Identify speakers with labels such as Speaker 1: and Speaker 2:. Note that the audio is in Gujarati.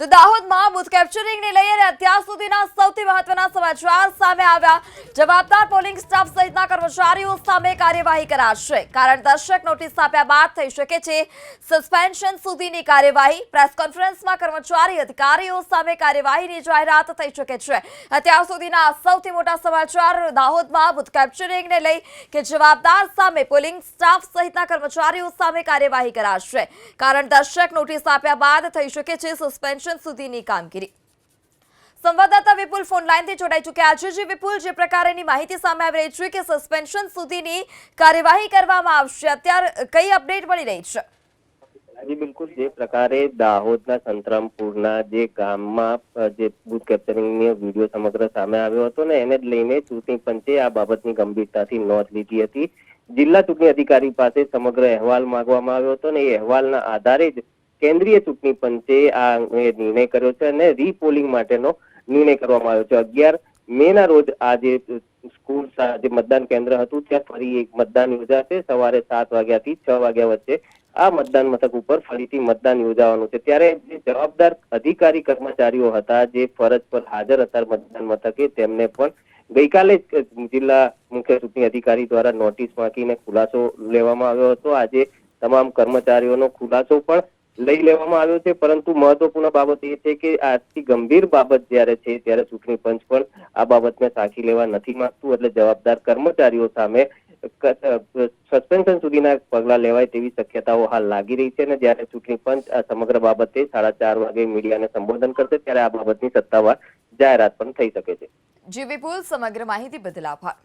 Speaker 1: તો દાહોદમાં બુથ કેપ્ચરિંગને લઈને અત્યાર સુધીના સૌથી મહત્વના સમાચાર સામે આવ્યા. જવાબદાર પોલિંગ સ્ટાફ સહિતના કર્મચારીઓ સામે કાર્યવાહી કરાશે. કારણ દર્શક નોટિસ આપ્યા બાદ થઈ શકે છે સસ્પેન્શન સુધીની કાર્યવાહી. પ્રેસ કોન્ફરન્સમાં કર્મચારી, અધિકારીઓ સામે કાર્યવાહીની જાહેરાત થઈ શકે છે. અત્યાર સુધીના સૌથી મોટા સમાચાર દાહોદમાં બુથ કેપ્ચરિંગને લઈ કે જવાબદાર સામે પોલિંગ સ્ટાફ સહિતના કર્મચારીઓ સામે કાર્યવાહી કરાશે. કારણ દર્શક નોટિસ આપ્યા બાદ થઈ શકે છે સસ્પેન્શન સુધીની કામગીરી. સંવાદદાતા વિપુલ ફોન જોડાઈ ચૂક્યા. છે જે વિપુલ, જે પ્રકારની માહિતી સામે આવી રહી છે કે સસ્પેન્શન સુધીની કાર્યવાહી કરવામાં આવશે, અત્યારે કઈ અપડેટ મળી રહી છે?
Speaker 2: બિલકુલ. જે પ્રકારે દાહોદના સંતરામપુરના જે ગામમાં જે બુથ કેપ્ચરિંગનો વીડિયો સમગ્ર સામે આવ્યો હતો ને, એને લઈને ચૂંટણી પંચે આ બાબતની ગંભીરતાથી નોંધ લીધી હતી. જિલ્લા ચૂંટણી અધિકારી પાસે સમગ્ર અહેવાલ માંગવામાં આવ્યો હતો ને, એ અહેવાલના આધારે જ કેન્દ્રીય ચૂંટણી પંચે આ નિર્ણય કર્યો છે અને રીપોલિંગ માટેનો નિર્ણય કરવામાં આવ્યો છે. અગિયાર મે ના રોજ આ જે સ્કૂલ જે મતદાન કેન્દ્ર હતું. ત્યાં ફરી એક મતદાન યોજાશે. સવારે સાત વાગ્યાથી છ વાગ્યા વચ્ચે આ મતદાન મથક ઉપર ફરીથી મતદાન યોજાવાનું છે. ત્યારે જે જવાબદાર અધિકારી કર્મચારીઓ હતા, જે ફરજ પર હાજર હતા મતદાન મથકે, તેમને પણ ગઈકાલે જિલ્લા મુખ્ય ચૂંટણી અધિકારી દ્વારા નોટિસ માંગીને ખુલાસો લેવામાં આવ્યો હતો. આજે તમામ કર્મચારીઓનો ખુલાસો પણ લઈ લેવામાં આવ્યો છે, પરંતુ મહત્વપૂર્ણ બાબત એ છે કે આજથી ગંભીર બાબત જ્યારે છે, ત્યારે ચૂંટણી પંચ પણ આ બાબતને સાંખી લેવા નથી માંગતું, એટલે જવાબદાર કર્મચારીઓ સામે સસ્પેન્શન સુધીના પગલા લેવાય તેવી શક્યતાઓ હાલ લાગી રહી છે, અને જ્યારે ચૂંટણી પંચ આ સમગ્ર બાબતે સાડા ચાર વાગે મીડિયાને સંબોધન કરશે, ત્યારે આ બાબતની સત્તાવાર જાહેરાત પણ થઈ શકે છે.
Speaker 1: જી સમગ્ર માહિતી બદલ આભાર.